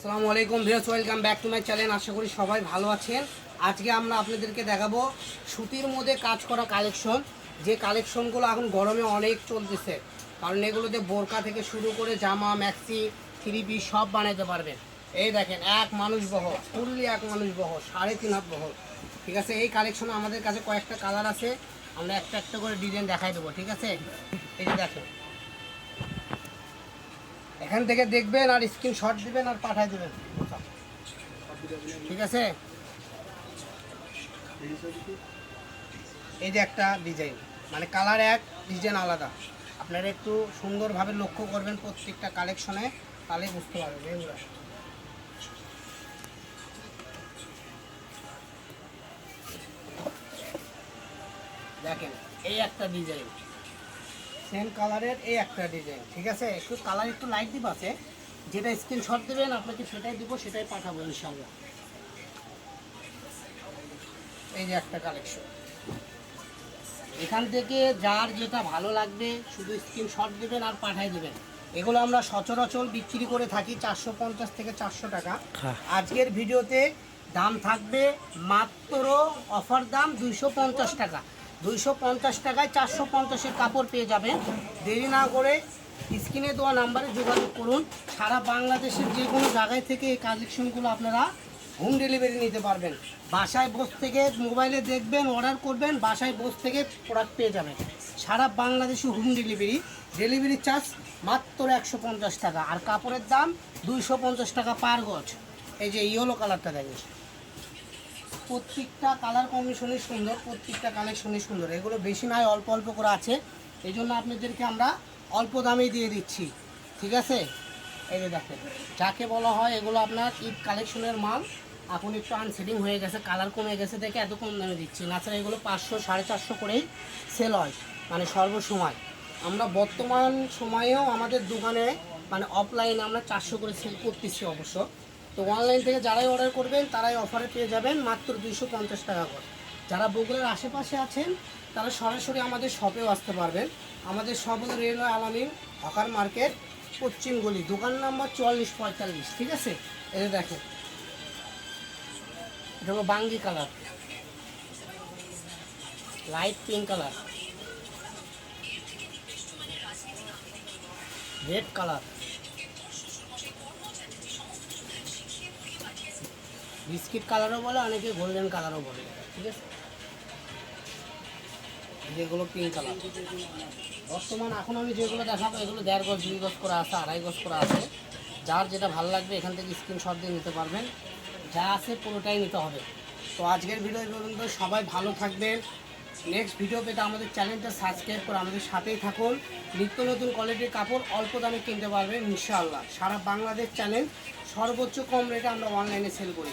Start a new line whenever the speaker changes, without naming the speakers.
আসসালামু আলাইকুম viewers, welcome back to my channel. আশা করি সবাই ভালো আছেন। আজকে আমরা আপনাদেরকে দেখাবো সুতির মধ্যে কাজ করা কালেকশন। যে কালেকশনগুলো এখন গরমে অনেক চলতেছে। কারণ এগুলোতে বোরকা থেকে শুরু করে জামা, ম্যাক্সি থ্রি পিস সব বানাইতে পারবেন। এই দেখেন, এক মানুষ বহ ফুললি এক মানুষ বহ সাড়ে তিন হাত বহ ঠিক আছে, এই কালেকশন আমাদের কাছে কয়েকটা কালার আছে। আমরা একটা একটা করে ডিজাইন দেখাই দেবো, ঠিক আছে? এই যে দেখেন এখান থেকে দেখবেন আর স্ক্রিনশট দিবেন আর পাঠাই দেবেন। ঠিক আছে? এই যে একটা ডিজাইন মানে কালার এক ডিজাইন আলাদা। আপনারা একটু সুন্দরভাবে লক্ষ্য করবেন প্রত্যেকটা কালেকশনে তাহলে বুঝতে পারবেন দেখেন, এই একটা ডিজাইন সেম কালারের এই একটা ডিজাইন ঠিক আছে? একটু কালার একটু লাইট দিব আছে। যেটা স্ক্রিনশট দেবেন আপনাকে সেটাই দিব সেটাই পাঠাবো ইনশাল্লাহ এই যে একটা কালেকশন এখান থেকে যার যেটা ভালো লাগবে শুধু স্ক্রিনশট দেবেন আর পাঠাই দেবেন। এগুলো আমরা সচরাচর বিক্রি করে থাকি চারশো পঞ্চাশ থেকে চারশো টাকা। আজকের ভিডিওতে দাম থাকবে মাত্র অফার দাম দুইশো পঞ্চাশ টাকা। দুইশো পঞ্চাশ টাকায় চারশো পঞ্চাশের কাপড় পেয়ে যাবেন। দেরি না করে স্ক্রিনে দেওয়া নাম্বারে যোগাযোগ করুন। সারা বাংলাদেশের যে কোনো জায়গায় থেকে এই কালেকশনগুলো আপনারা হোম ডেলিভারি নিতে পারবেন। বাসায় বস থেকে মোবাইলে দেখবেন, অর্ডার করবেন, বাসায় বস থেকে প্রোডাক্ট পেয়ে যাবেন। সারা বাংলাদেশে হোম ডেলিভারি। ডেলিভারি চার্জ মাত্র একশো পঞ্চাশ টাকা। আর কাপড়ের দাম দুইশো পঞ্চাশ টাকা পার গজ। এই যে ইয়েলো কালারটা দেখেন। প্রত্যেকটা কালার কম্বিনেশনই সুন্দর, প্রত্যেকটা কালেকশনই সুন্দর। এগুলো বেশি নয়, অল্প অল্প করে আছে। এই জন্য আপনাদেরকে আমরা অল্প দামেই দিয়ে দিচ্ছি। ঠিক আছে? এই যে দেখেন, যাকে বলা হয় এগুলো আপনার ঈদ কালেকশনের মাল। এখন একটু আনসেটিং হয়ে গেছে কালার কমে গেছে দেখে এত কম দামে দিচ্ছি। নাছাড়া এগুলো পাঁচশো, সাড়ে চারশো করেই সেল হয় মানে সর্বসময়। আমরা বর্তমান সময়েও আমাদের দোকানে মানে অফলাইনে আমরা চারশো করে সেল করতেছি অবশ্য। তো অনলাইন থেকে যারাই অর্ডার করবেন, তারাই অফারে পেয়ে যাবেন মাত্র দুইশো পঞ্চাশ টাকা করে। যারা বগুড়ার আশেপাশে আছেন, তারা সরাসরি আমাদের শপেও আসতে পারবেন। আমাদের শপ হলো রেলওয়ে আলামিন, হকার মার্কেট, পশ্চিম গলি। দোকান নাম্বার চুয়াল্লিশ পঁয়তাল্লিশ, ঠিক আছে? যে দেখেন। এটা বাঙ্গি colour. Light pink colour. Red colour. Biscuit কালারও বলে, অনেকে গোল্ডেন কালারও বলে, ঠিক আছে? যেগুলো পিঙ্ক কালার বর্তমান এখন আমি যেগুলো দেখাবো, এগুলো দেড় গজ, দুই গজ করে আছে, আড়াই গজ করে আছে। যার যেটা ভালো লাগবে, এখান থেকে স্ক্রিনশট দিয়ে নিতে পারবেন। যা আছে পুরোটাই নিতে হবে। তো আজকের ভিডিও পর্যন্ত সবাই ভালো থাকবেন। নেক্সট ভিডিও পেতে আমাদের চ্যানেলটা সাবস্ক্রাইব করে আমাদের সাথেই থাকুন। নিত্য নতুন কোয়ালিটির কাপড় অল্প দামে কিনতে পারবেন, ইনশাআল্লাহ। সারা বাংলাদেশ চ্যানেল সর্বোচ্চ কম রেটে আমরা অনলাইনে সেল করি।